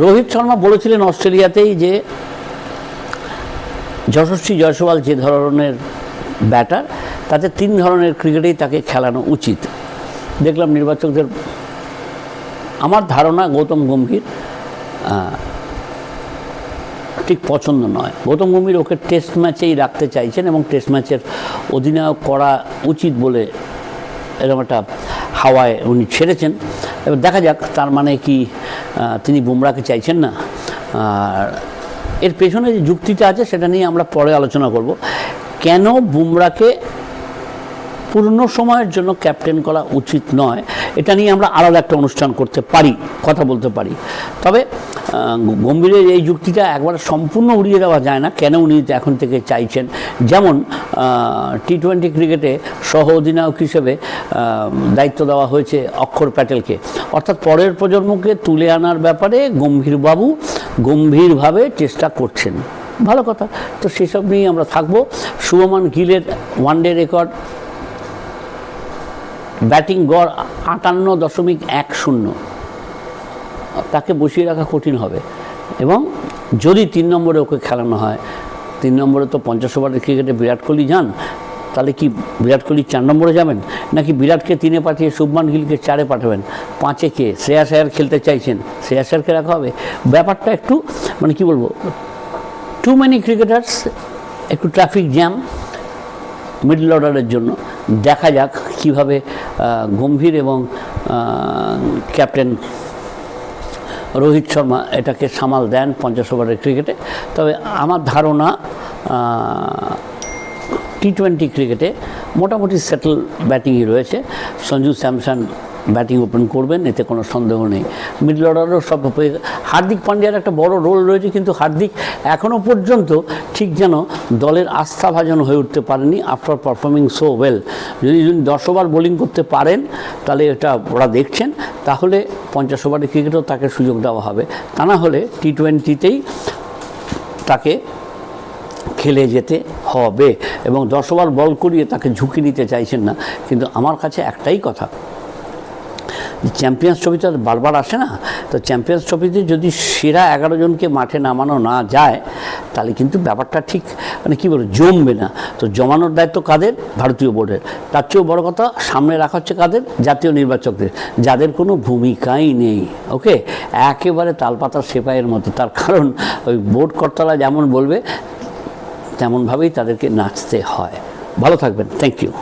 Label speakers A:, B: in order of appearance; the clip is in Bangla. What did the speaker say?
A: রোহিত শর্মা বলেছিলেন অস্ট্রেলিয়াতেই যে যশস্বী জয়সওয়াল যে ধরনের ব্যাটার, তাতে তিন ধরনের ক্রিকেটেই তাকে খেলানো উচিত। দেখলাম নির্বাচকদের, আমার ধারণা গৌতম গম্ভীর ঠিক পছন্দ নয়। গৌতম গম্ভীর ওকে টেস্ট ম্যাচেই রাখতে চাইছেন এবং টেস্ট ম্যাচের অধিনায়ক করা উচিত বলে এরকম একটা হাওয়ায় উনি ছেড়েছেন। এবার দেখা যাক তার মানে কি তিনি বুমরাকে চাইছেন না। আর এর পেছনে যে যুক্তিটা আছে, সেটা নিয়ে আমরা পরে আলোচনা করব। কেন বুমরাকে পূর্ণ সময়ের জন্য ক্যাপ্টেন করা উচিত নয়? এটা নিয়ে আমরা আলাদা একটা অনুষ্ঠান করতে পারি, কথা বলতে পারি। তবে গম্ভীরের এই যুক্তিটা একবার সম্পূর্ণ উড়িয়ে দেওয়া যায় না, কেন উনি এখন থেকে চাইছেন? যেমন টি টোয়েন্টি ক্রিকেটে সহ অধিনায়ক হিসেবে দায়িত্ব দেওয়া হয়েছে অক্ষর প্যাটেলকে। অর্থাৎ পরের প্রজন্মকে তুলে আনার ব্যাপারে গম্ভীরবাবু গম্ভীরভাবে চেষ্টা করছেন। ভালো কথা। তো সেসব নিয়েই আমরা থাকব। শুভমান গিলের ওয়ান ডে রেকর্ড ব্যাটিং গড় আটান্ন দশমিক এক শূন্য। তাকে বসিয়ে রাখা কঠিন হবে। এবং যদি তিন নম্বরে ওকে খেলানো হয়, তিন নম্বরে তো পঞ্চাশ ওভারের ক্রিকেটে বিরাট কোহলি যান তাহলে কি বিরাট কোহলি চার নম্বরে যাবেন? নাকি বিরাটকে তিনে পাঠিয়ে শুভমান গিলকে চারে পাঠাবেন? পাঁচে কে? শ্রেয়াস আয়ার খেলতে চাইছেন। শ্রেয়া আয়ারকে রাখা হবে। ব্যাপারটা একটু মানে কি বলব? টু মেনি ক্রিকেটার্স একটু ট্রাফিক জ্যাম মিডল অর্ডারের জন্য। দেখা যাক কীভাবে গম্ভীর এবং ক্যাপ্টেন রোহিত শর্মা এটাকে সামাল দেন পঞ্চাশ ওভারের ক্রিকেটে তবে আমার ধারণা টি টোয়েন্টি ক্রিকেটে মোটামুটি সেটেল ব্যাটিংই রয়েছে। সঞ্জু স্যামসন ব্যাটিং ওপেন করবেন, এতে কোনো সন্দেহ নেই। মিডল অর্ডারও সব হার্দিক পান্ডিয়ার একটা বড় রোল রয়েছে, কিন্তু হার্দিক এখনও পর্যন্ত ঠিক যেন দলের আস্থাভাজন হয়ে উঠতে পারেনি আফটার পারফর্মিং সো ওয়েল যদি যদি দশ ওভার বোলিং করতে পারেন, তাহলে এটা ওরা দেখছেন, তাহলে পঞ্চাশ ওভারের ক্রিকেটেও তাকে সুযোগ দেওয়া হবে। তা না হলে টি টোয়েন্টিতেই তাকে খেলে যেতে হবে। এবং দশ বল করিয়ে তাকে ঝুঁকি নিতে চাইছেন না। কিন্তু আমার কাছে একটাই কথা, চ্যাম্পিয়ন্স ট্রফি তো বারবার আসে না? তো চ্যাম্পিয়ন্স ট্রফিতে যদি সেরা এগারো জনকে মাঠে নামানো না যায়, তাহলে কিন্তু ব্যাপারটা ঠিক মানে কী বলব, জমবে না। তো জমানোর দায়িত্ব কাদের? ভারতীয় বোর্ডের। তার চেয়েও বড় কথা, সামনে রাখা হচ্ছে কাদের? জাতীয় নির্বাচকদের। যাদের কোনো ভূমিকাই নেই, ওকে? একেবারে তালপাতার সেপাইয়ের মতো। তার কারণ, ওই বোর্ড কর্তারা যেমন বলবে তেমনভাবেই তাদেরকে নাচতে হয়। ভালো থাকবেন। Thank you